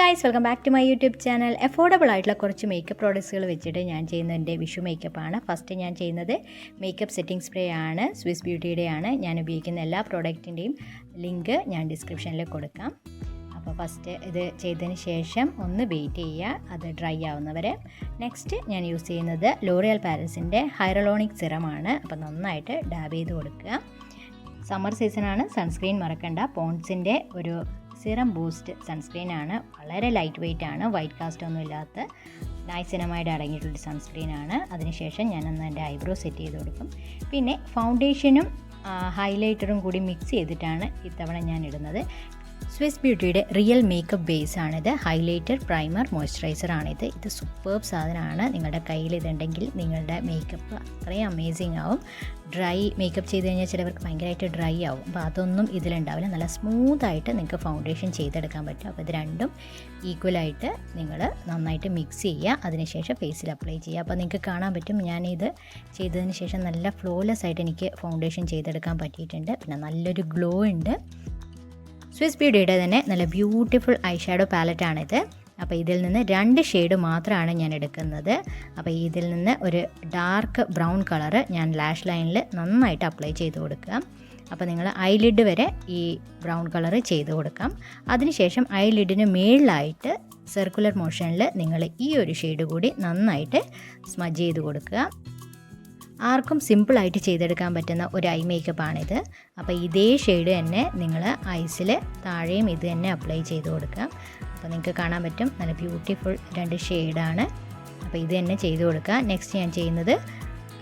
Guys welcome back to my YouTube channel affordable ആയിട്ടുള്ള കുറച്ച് makeup പ്രോഡക്ട്സുകൾ വെച്ചിട്ട് ഞാൻ ചെയ്യുന്ന എന്റെ വിഷു മേക്കപ്പാണ് ഫസ്റ്റ് ഞാൻ ചെയ്യുന്നത് മേക്കപ്പ് സെറ്റിംഗ് സ്പ്രേ ആണ്. സ്വിസ് ബ്യൂട്ടിയുടെ ആണ്. ഞാൻ ഉപയോഗിക്കുന്ന എല്ലാ പ്രോഡക്റ്റിന്റെയും ലിങ്ക് ഞാൻ ഡിസ്ക്രിപ്ഷനിൽ കൊടുക്കാം. അപ്പോൾ ഫസ്റ്റ് ഇത് ചെയ്തതിന് ശേഷം ഒന്ന് വെയിറ്റ് ചെയ്യുക. അത് ഡ്രൈ ആവുന്നവരെ. നെക്സ്റ്റ് ഞാൻ യൂസ് ചെയ്യുന്നത് ലോറിയൽ പാരസിന്റെ ഹൈറലോണിക് സിറമാണ് അപ്പോൾ നന്നായിട്ട് ഡാബ് ചെയ്ത് കൊടുക്കുക. സമ്മർ സീസണാണ് സൺസ്ക്രീൻ മറക്കണ്ട. പോൺസിന്റെ ഒരു സിറം ബൂസ്റ്റ് സൺസ്ക്രീൻ ആണ്. വളരെ ലൈറ്റ് വെയിറ്റ് ആണ്. വൈറ്റ് കാസ്റ്റ് ഒന്നും ഇല്ലാത്ത നൈസിനമായിട്ട് അടങ്ങിയിട്ടുള്ള സൺസ്ക്രീൻ ആണ്. അതിനുശേഷം ഞാനൊന്ന് എന്റെ ഐബ്രോ സെറ്റ് ചെയ്ത് കൊടുക്കും. പിന്നെ ഫൗണ്ടേഷനും ഹൈലൈറ്ററും കൂടി മിക്സ് ചെയ്തിട്ടാണ് ഇത്തവണ ഞാൻ ഇടുന്നത് സ്വിസ് ബ്യൂട്ടിയുടെ റിയൽ മേക്കപ്പ് ബേസ് ആണിത്. ഹൈലൈറ്റർ പ്രൈമർ മോയ്സ്ചറൈസർ ആണിത്. ഇത് സൂപ്പർബ് സാധനമാണ്. നിങ്ങളുടെ കയ്യിൽ ഇതുണ്ടെങ്കിൽ നിങ്ങളുടെ മേക്കപ്പ് അത്രയും അമേസിങ് ആവും. ഡ്രൈ മേക്കപ്പ് ചെയ്ത് കഴിഞ്ഞാൽ ചിലവർക്ക് ഭയങ്കരമായിട്ട് ഡ്രൈ ആവും. അപ്പോൾ അതൊന്നും ഇതിലുണ്ടാവില്ല. നല്ല സ്മൂത്തായിട്ട് നിങ്ങൾക്ക് ഫൗണ്ടേഷൻ ചെയ്തെടുക്കാൻ പറ്റും. അപ്പോൾ ഇത് രണ്ടും ഈക്വലായിട്ട് നിങ്ങൾ നന്നായിട്ട് മിക്സ് ചെയ്യുക. അതിനുശേഷം ഫേസിൽ അപ്ലൈ ചെയ്യുക. അപ്പോൾ നിങ്ങൾക്ക് കാണാൻ പറ്റും. ഞാനിത് ചെയ്തതിന് ശേഷം നല്ല ഫ്ലോലെസ് ആയിട്ട് എനിക്ക് ഫൗണ്ടേഷൻ ചെയ്തെടുക്കാൻ പറ്റിയിട്ടുണ്ട്. പിന്നെ നല്ലൊരു ഗ്ലോ ഉണ്ട്. സ്വിസ് ബ്യൂട്ടിയുടെ തന്നെ നല്ല ബ്യൂട്ടിഫുൾ ഐ ഷാഡോ പാലറ്റാണിത് അപ്പോൾ ഇതിൽ നിന്ന് രണ്ട് ഷെയ്ഡ് മാത്രമാണ് ഞാൻ എടുക്കുന്നത്. അപ്പോൾ ഇതിൽ നിന്ന് ഒരു ഡാർക്ക് ബ്രൗൺ കളറ് ഞാൻ ലാഷ് ലൈനിൽ നന്നായിട്ട് അപ്ലൈ ചെയ്ത് കൊടുക്കുക. അപ്പോൾ നിങ്ങൾ ഐലിഡ് വരെ ഈ ബ്രൗൺ കളറ് ചെയ്ത് കൊടുക്കാം. അതിനുശേഷം ഐലിഡിന് മേളിലായിട്ട് സർക്കുലർ മോഷനിൽ നിങ്ങൾ ഈ ഒരു ഷെയ്ഡ് കൂടി നന്നായിട്ട് സ്മജ് ചെയ്ത് കൊടുക്കുക. ആർക്കും സിമ്പിളായിട്ട് ചെയ്തെടുക്കാൻ പറ്റുന്ന ഒരു ഐ മേക്കപ്പാണിത്. അപ്പോൾ ഇതേ ഷെയ്ഡ് തന്നെ നിങ്ങൾ ഐസിൽ താഴെയും ഇത് തന്നെ അപ്ലൈ ചെയ്ത് കൊടുക്കുക. അപ്പോൾ നിങ്ങൾക്ക് കാണാൻ പറ്റും നല്ല ബ്യൂട്ടിഫുൾ രണ്ട് ഷെയ്ഡാണ്. അപ്പോൾ ഇത് തന്നെ ചെയ്ത് കൊടുക്കുക. നെക്സ്റ്റ് ഞാൻ ചെയ്യുന്നത്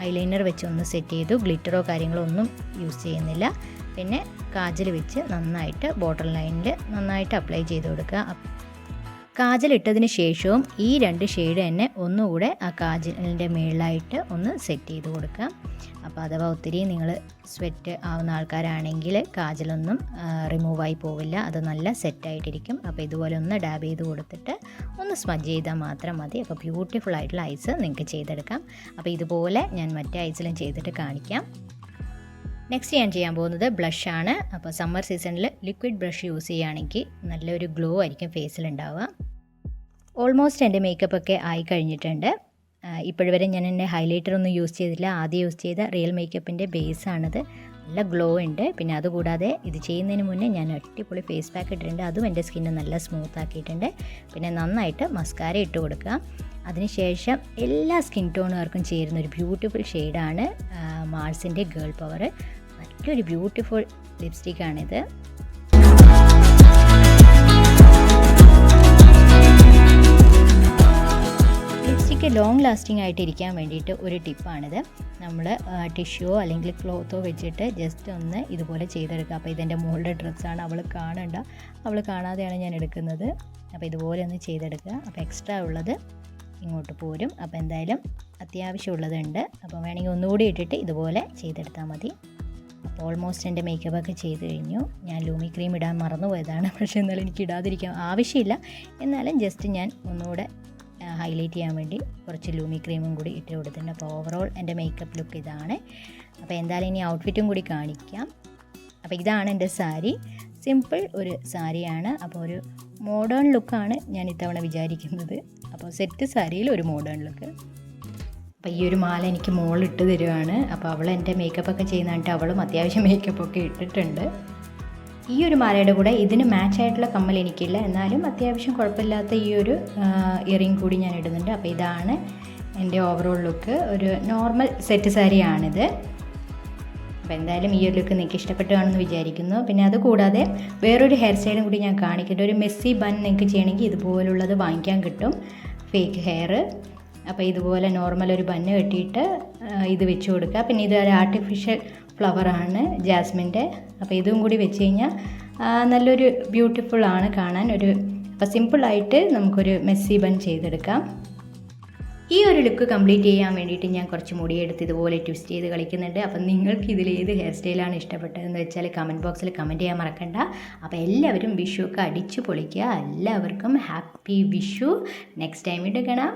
ഐലൈനർ വെച്ച് ഒന്ന് സെറ്റ് ചെയ്തു. ഗ്ലിറ്ററോ കാര്യങ്ങളോ ഒന്നും യൂസ് ചെയ്യുന്നില്ല. പിന്നെ കാജൽ വെച്ച് നന്നായിട്ട് ബോട്ടർ ലൈനിൽ നന്നായിട്ട് അപ്ലൈ ചെയ്ത് കൊടുക്കുക. കാജലിട്ടതിന് ശേഷവും ഈ രണ്ട് ഷെയ്ഡ് തന്നെ ഒന്നുകൂടെ ആ കാജലിന്റെ മേളിലായിട്ട് ഒന്ന് സെറ്റ് ചെയ്ത് കൊടുക്കാം അപ്പോൾ അഥവാ ഒത്തിരി നിങ്ങൾ സ്വെറ്റ് ആവുന്ന ആൾക്കാരാണെങ്കിൽ കാജലൊന്നും റിമൂവായി പോവില്ല. അത് നല്ല സെറ്റായിട്ടിരിക്കും അപ്പോൾ ഇതുപോലെ ഒന്ന് ഡാബ് ചെയ്ത് കൊടുത്തിട്ട് ഒന്ന് സ്മജ് ചെയ്താൽ മാത്രം മതി. അപ്പോൾ ബ്യൂട്ടിഫുൾ ആയിട്ടുള്ള ഐസ് നിങ്ങൾക്ക് ചെയ്തെടുക്കാം. അപ്പോൾ ഇതുപോലെ ഞാൻ മറ്റേ ഐസിലും ചെയ്തിട്ട് കാണിക്കാം. നെക്സ്റ്റ് ഞാൻ ചെയ്യാൻ പോകുന്നത് ബ്ലഷാണ് അപ്പോൾ സമ്മർ സീസണിൽ ലിക്വിഡ് ബ്രഷ് യൂസ് ചെയ്യുകയാണെങ്കിൽ നല്ലൊരു ഗ്ലോ ആയിരിക്കും ഫേസിൽ ഉണ്ടാവുക. ഓൾമോസ്റ്റ് എന്റെ മേക്കപ്പ് ഒക്കെ ആയി കഴിഞ്ഞിട്ടുണ്ട്. ഇപ്പോഴുവരെ ഞാൻ എന്റെ ഹൈലൈറ്റർ ഒന്നും യൂസ് ചെയ്തില്ല. ആദ്യം യൂസ് ചെയ്ത റിയൽ മേക്കപ്പിന്റെ ബേസ് ബേസാണിത്. നല്ല ഗ്ലോ ഉണ്ട്. പിന്നെ അതുകൂടാതെ ഇത് ചെയ്യുന്നതിന് മുന്നേ ഞാൻ അടിപൊളി ഫേസ് പാക്ക് ഇട്ടിട്ടുണ്ട്. അതും എന്റെ സ്കിന്ന് നല്ല സ്മൂത്ത് ആക്കിയിട്ടുണ്ട്. പിന്നെ നന്നായിട്ട് മസ്കാര ഇട്ട് കൊടുക്കുക. അതിനുശേഷം എല്ലാ സ്കിൻ ടോണുകാർക്കും ചേരുന്ന ഒരു ബ്യൂട്ടിഫുൾ ഷെയ്ഡാണ് മാൾസിന്റെ ഗേൾ പവർ മറ്റൊരു ബ്യൂട്ടിഫുൾ ലിപ്സ്റ്റിക്കാണിത്. ലോങ് ലാസ്റ്റിംഗ് ആയിട്ട് ഇരിക്കാൻ വേണ്ടിയിട്ട് ഒരു ടിപ്പാണിത്. നമ്മൾ ടിഷ്യോ അല്ലെങ്കിൽ ക്ലോത്തോ വെച്ചിട്ട് ജസ്റ്റ് ഒന്ന് ഇതുപോലെ ചെയ്തെടുക്കുക. അപ്പോൾ ഇതെന്റെ മോളുടെ ഡ്രസ്സാണ് അവൾ കാണണ്ട. അവൾ കാണാതെയാണ് ഞാൻ എടുക്കുന്നത്. അപ്പോൾ ഇതുപോലെ ഒന്ന് ചെയ്തെടുക്കുക. അപ്പോൾ എക്സ്ട്രാ ഉള്ളത് ഇങ്ങോട്ട് പോരും. അപ്പോൾ എന്തായാലും അത്യാവശ്യമുള്ളതുണ്ട്. അപ്പോൾ വേണമെങ്കിൽ ഒന്നുകൂടി ഇട്ടിട്ട് ഇതുപോലെ ചെയ്തെടുത്താൽ മതി. അപ്പോൾ ഓൾമോസ്റ്റ് എന്റെ മേക്കപ്പ് ഒക്കെ ചെയ്ത് കഴിഞ്ഞു. ഞാൻ ലൂമി ക്രീം ഇടാൻ മറന്നു പോയതാണ് പക്ഷേ എന്നാലും എനിക്ക് ഇടാതിരിക്കാൻ ആവശ്യമില്ല. എന്നാലും ജസ്റ്റ് ഞാൻ ഒന്നുകൂടെ ഹൈലൈറ്റ് ചെയ്യാൻ വേണ്ടി കുറച്ച് ലൂമി ക്രീമും കൂടി ഇട്ട് കൊടുത്തിട്ടുണ്ട്. അപ്പോൾ ഓവറോൾ എന്റെ മേക്കപ്പ് ലുക്ക് ഇതാണ്. അപ്പോൾ എന്തായാലും ഇനി ഔട്ട്ഫിറ്റും കൂടി കാണിക്കാം. അപ്പോൾ ഇതാണ് എന്റെ സാരി സിമ്പിൾ ഒരു സാരിയാണ് അപ്പോൾ ഒരു മോഡേൺ ലുക്കാണ് ഞാൻ ഇത്തവണ വിചാരിക്കുന്നത്. അപ്പോൾ സെറ്റ് സാരിയിൽ ഒരു മോഡേൺ ലുക്ക് അപ്പോൾ ഈ ഒരു മാല എനിക്ക് മോളിട്ട് തരുവാണ്. അപ്പോൾ അവൾ എന്റെ മേക്കപ്പ് ഒക്കെ ചെയ്യുന്നതായിട്ട് അവളും അത്യാവശ്യം മേക്കപ്പ് ഒക്കെ ഇട്ടിട്ടുണ്ട്. ഈ ഒരു മാലയുടെ കൂടെ ഇതിന് മാച്ച് ആയിട്ടുള്ള കമ്മൽ എനിക്കില്ല. എന്നാലും അത്യാവശ്യം കുഴപ്പമില്ലാത്ത ഈ ഒരു ഇയറിംഗ് കൂടി ഞാൻ ഇടുന്നുണ്ട്. അപ്പോൾ ഇതാണ് എന്റെ ഓവറോൾ ലുക്ക് ഒരു നോർമൽ സെറ്റ് സാരിയാണിത്. അപ്പോൾ എന്തായാലും ഈ ഒരു ലുക്ക് നിങ്ങൾക്ക് ഇഷ്ടപ്പെട്ടു കാണുമെന്ന് വിചാരിക്കുന്നു. പിന്നെ അത് കൂടാതെ വേറൊരു ഹെയർ സ്റ്റൈലും കൂടി ഞാൻ കാണിക്കട്ടെ. ഒരു മെസ്സി ബൺ നിങ്ങൾക്ക് ചെയ്യണമെങ്കിൽ ഇതുപോലുള്ളത് വാങ്ങിക്കാൻ കിട്ടും. ഫേക്ക് ഹെയർ അപ്പോൾ ഇതുപോലെ നോർമൽ ഒരു ബണ്ണ് കെട്ടിയിട്ട് ഇത് വെച്ച് കൊടുക്കുക. പിന്നെ ഇതൊരു ആർട്ടിഫിഷ്യൽ ഫ്ലവറാണ് ജാസ്മിന്റെ. അപ്പോൾ ഇതും കൂടി വെച്ച് കഴിഞ്ഞാൽ നല്ലൊരു ബ്യൂട്ടിഫുൾ ആണ് കാണാൻ. ഒരു അപ്പോൾ സിമ്പിളായിട്ട് നമുക്കൊരു മെസ്സി ബൺ ചെയ്തെടുക്കാം. ഈ ഒരു ലുക്ക് കംപ്ലീറ്റ് ചെയ്യാൻ വേണ്ടിയിട്ട് ഞാൻ കുറച്ച് മുടിയെടുത്ത് ഇതുപോലെ ട്വിസ്റ്റ് ചെയ്ത് കളിക്കുന്നുണ്ട്. അപ്പം നിങ്ങൾക്ക് ഇതിൽ ഏത് ഹെയർ സ്റ്റൈലാണ് ഇഷ്ടപ്പെട്ടതെന്ന് വെച്ചാൽ കമന്റ് ബോക്സിൽ കമന്റ് ചെയ്യാൻ മറക്കണ്ട. അപ്പോൾ എല്ലാവരും വിഷു ഒക്കെ അടിച്ചു പൊളിക്കുക. എല്ലാവർക്കും ഹാപ്പി വിഷു. നെക്സ്റ്റ് ടൈം ഇട്ട് കാണാം